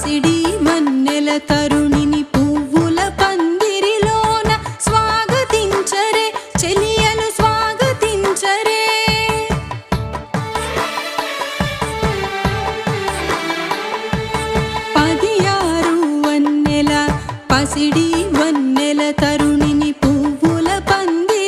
పసిడి మన్నెల తరుణిని పువ్వుల పందిరిలోన స్వాగతించరే చెలియలు స్వాగతించరే. పది ఆరు వన్నెల పసిడి వన్నెల తరుణిని